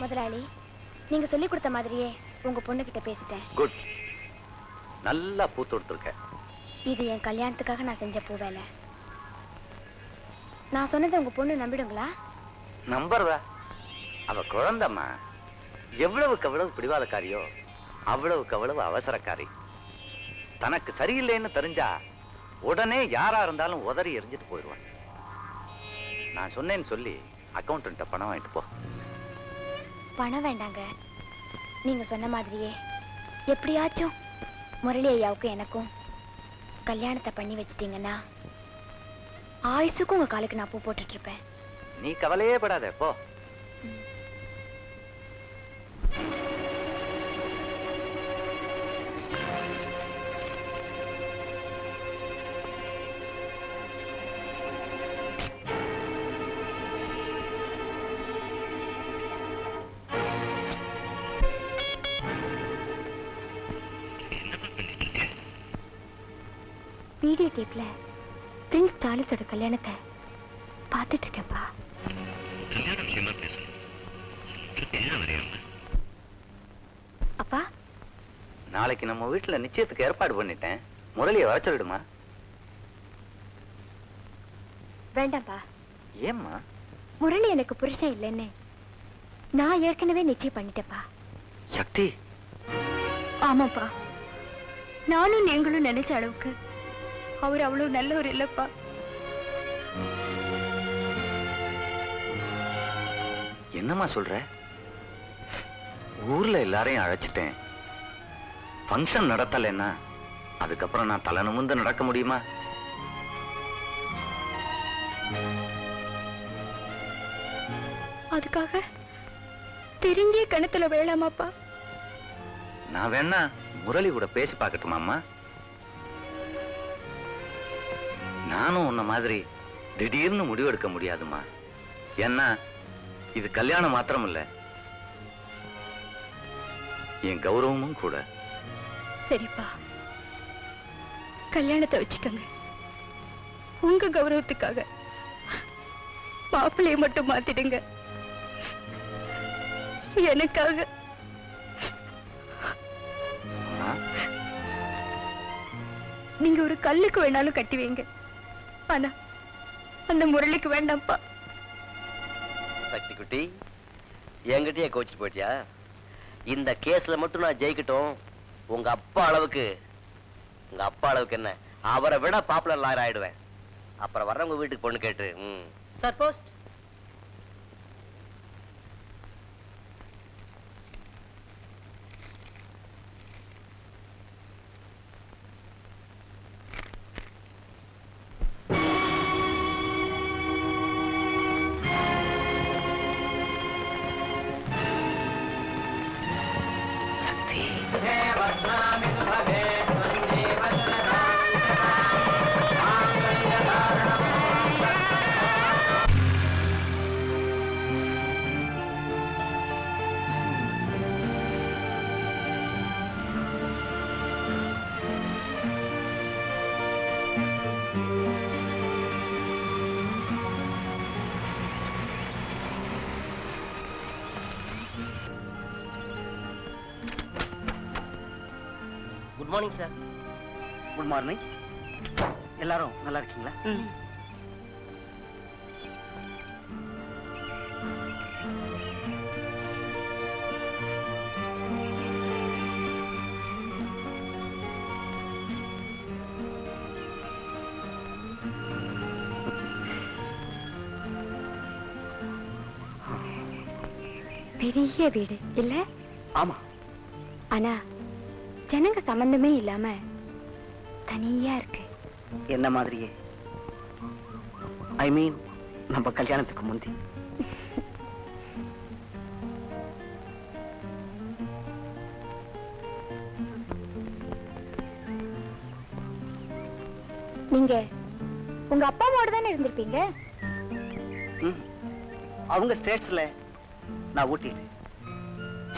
முதலாளி நீங்க சொல்லி கொடுத்த மாதிரியே உங்க பொண்ணு கிட்ட பேசிட்டேன். குட் நல்லா பூ தொடுத்துருக்க இது என் கல்யாணத்துக்காக நான் செஞ்ச பூ வேலை. நான் சொன்னதை உங்க பொண்ணு நம்பிடுங்களா? நம்புறதா? அவ குழந்தம்மா. எவ்வளவுக்கு எவ்வளவு பிடிவாதக்காரியோ அவ்வளவுக்கு அவ்வளவு அவசரக்காரி. தனக்கு சரியில்லைன்னு தெரிஞ்சா உடனே யாரா இருந்தாலும் உதறி எரிஞ்சிட்டு போயிடுவான். நான் சொன்னேன்னு சொல்லி அக்கௌண்ட்ட பணம் வாங்கிட்டு போ. பணம் வேண்டாங்க. நீங்க சொன்ன மாதிரியே எப்படியாச்சும் முரளி ஐயாவுக்கும் எனக்கும் கல்யாணத்தை பண்ணி வச்சிட்டீங்கன்னா ஆயுசுக்கும் உங்க காலுக்கு நான் பூ போட்டுட்டு இருப்பேன். நீ கவலையே படாத போ. வீடியோ டேப்ல பிரின்ஸ் சார்லஸோட கல்யாணத்தை பார்த்துட்டு இருக்கேன்ப்பா கல்யாணம் விஷயமா பேசணும் ஏன் வரையாம அப்பா? நாளைக்கு நம்ம வீட்டுல நிச்சயத்துக்கு ஏற்பாடு பண்ணிட்டேன். முரளியை வர சொல்லிடுமா? வேண்டாம்ப்பா ஏம்மா? முரளி எனக்கு புருஷன் இல்லைன்னு நான் ஏற்கனவே நிச்சயம் பண்ணிட்டேப்பா சக்தி! ஆமாப்பா. நானும் நீங்களும் நினைச்ச அளவுக்கு அவர் அவ்வளவு நல்லவர் இல்லப்பா. என்னம்மா சொல்ற? ஊர்ல எல்லாரையும் அழைச்சிட்டேன். ஃபங்க்ஷன் நடத்தலைன்னா அதுக்கப்புறம் நான் தலை நிமிர்ந்து நடக்க முடியுமா? அதுக்காக தெரிஞ்சே கணத்துல வேளாமாப்பா. நான் வேணா முரளி கூட பேசி பார்க்கட்டுமாம்மா? நானும் உன்ன மாதிரி திடீர்னு முடிவெடுக்க முடியாதும்மா. ஏன்னா இது கல்யாணம் மாத்திரம் இல்ல என் கௌரவமும் கூட. சரிப்பா. கல்யாணத்தை வச்சுக்கோங்க. உங்க கௌரவத்துக்காக மாப்பிள்ளைய மட்டும் மாத்திடுங்க. எனக்காக. நீங்க ஒரு கல்லுக்கு வேணாலும் கட்டி வைங்க. ஆனா அந்த முரளிக்கு வேண்டாம்ப்பா. சக்தி குட்டி என்கிட்டயே கோச்சிட்டு போயிட்டியா? இந்த கேஸ்ல மட்டும் நான் ஜெயிக்கட்டும். உங்க அப்பா அளவுக்கு உங்க அப்பா அளவுக்கு என்ன? அவரை விட பாப்புலர் லாயர் ஆயிடுவேன். அப்புறம் வர்றவங்க வீட்டுக்கு பொண்ணு கேட்டு ம். மார்னிங் சார் குட் மார்னிங் எல்லாரும் நல்லா இருக்கீங்களா? பெரிய வீடு இல்ல? ஆமா. ஆனா ஜனங்க சம்பந்தமே இல்லாம தனியா இருக்கு. என்ன மாதிரியே? ஐ மீன் நம்ம கல்யாணத்துக்கு முந்தி. நீங்க உங்க அப்பா அம்மாவோட தானே இருந்திருப்பீங்க. அவங்க ஸ்டேட்ஸ்ல நான் ஊட்டியில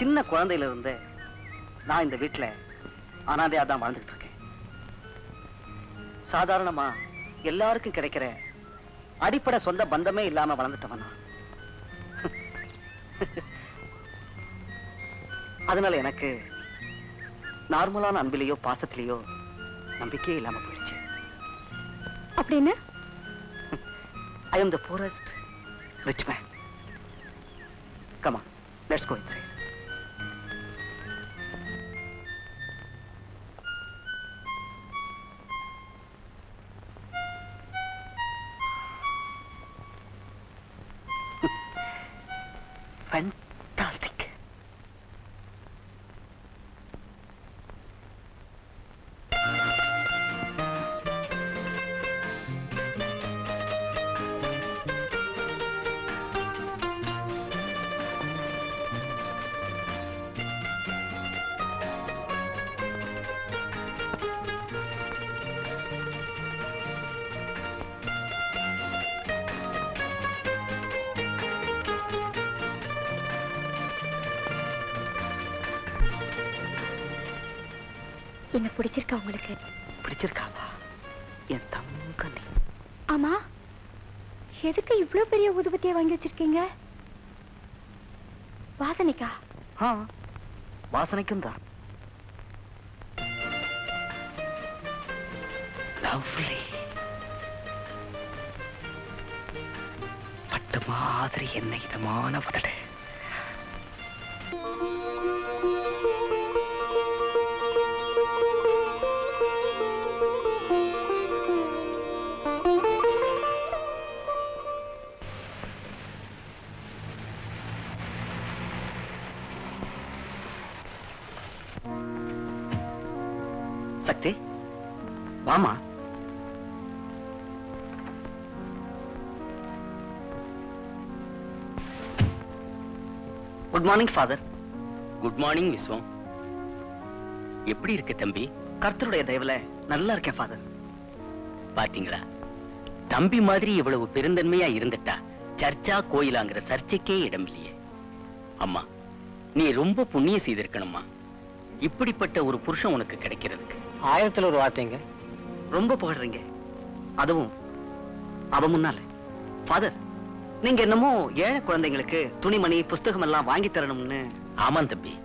சின்ன குழந்தையில இருந்தே நான் இந்த வீட்டுல அனாதையா தான் வாழ்ந்துட்டு இருக்கேன். சாதாரணமா எல்லாருக்கும் கிடைக்கிற அடிப்படை சொந்த பந்தமே இல்லாம வளர்ந்துட்டவன் அதனால எனக்கு நார்மலான அன்பிலேயோ பாசத்திலேயோ நம்பிக்கையே இல்லாம போயிடுச்சு. அப்படின்னு I am the poorest rich man comma let's go inside என்ன பிடிச்சிருக்கா உங்களுக்கு? பிடிச்சிருக்காவா என் தங்க நீ ஆமா? எதுக்கு இவ்ளோ பெரிய ஊதுபத்தியை வாங்கி வச்சிருக்கீங்க? வாசனைக்கா? வாசனைக்கும் தான். லவ்லி பட்டு மாதிரி என்ன இதமான உதடு. வாமா. Good morning father good morning Vishwam எப்படி இருக்க தம்பி? கர்த்தருடைய தயவுல நல்லா இருக்கேன் ஃபாதர் பாத்தீங்களா? தம்பி மாதிரி இவ்வளவு பெருந்தன்மையா இருந்துட்டா சர்ச்சா கோயிலாங்கிற சர்ச்சைக்கே இடம் இல்லையே. அம்மா நீ ரொம்ப புண்ணியம் செய்திருக்கணும்மா. இப்படிப்பட்ட ஒரு புருஷன் உனக்கு கிடைக்கிறதுக்கு. ஆயிரத்துல ஒரு வார்த்தைங்க. ரொம்ப புகழ்றீங்க. அதுவும் அவ முன்னால. ஃபாதர் நீங்க என்னமோ ஏழை குழந்தைங்களுக்கு துணிமணி புஸ்தகம் எல்லாம் வாங்கி தரணும்னு. ஆமாம் தம்பி.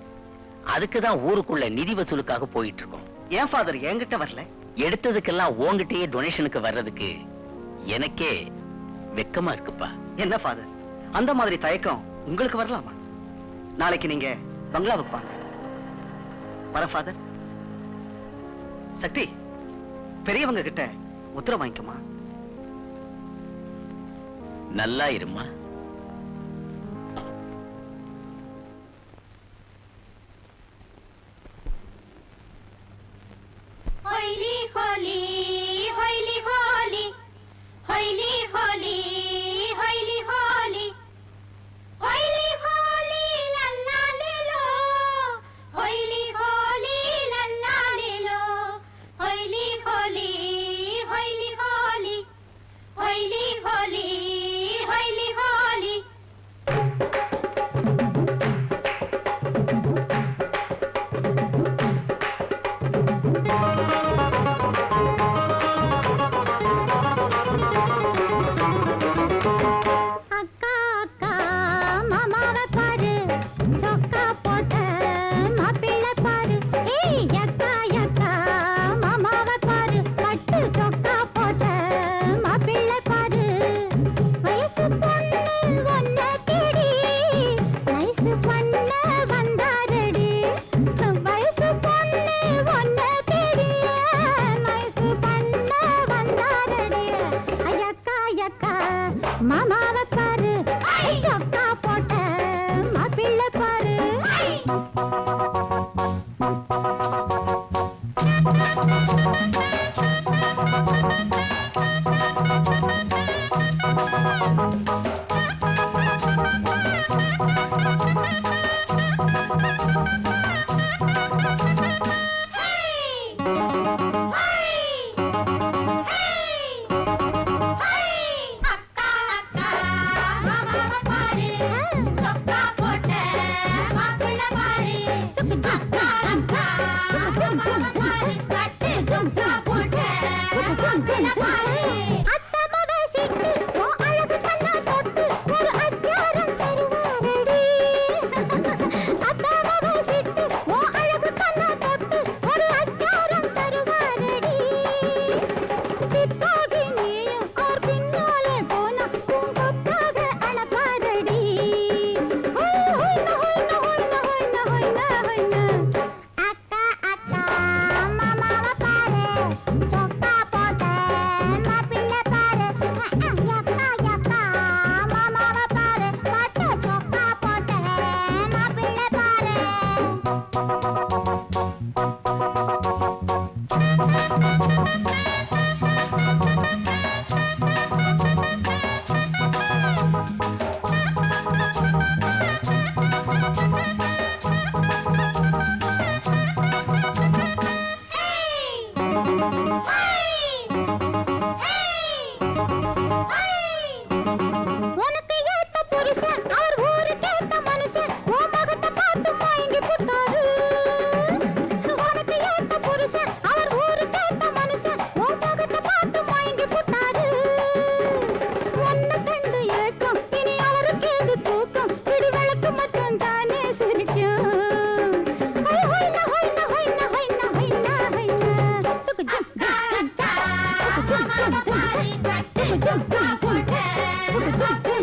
அதுக்கு தான் ஊருக்குள்ள நிதி வசூலுக்காக போயிட்டு இருக்கோம் ஏன் ஃபாதர் என்கிட்ட வரல? எடுத்ததுக்கெல்லாம் உன்கிட்டயே டொனேஷனுக்கு வர்றதுக்கு எனக்கே வெக்கமா இருக்குப்பா. என்ன ஃபாதர் அந்த மாதிரி தயக்கம் உங்களுக்கு வரலாமா? நாளைக்கு நீங்க பங்களாவுக்கு வாங்க. வர ஃபாதர் சக்தி பெரியவங்க கிட்ட உத்தரவு வாங்கிக்கமா? நல்லா இருமா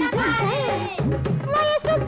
मैं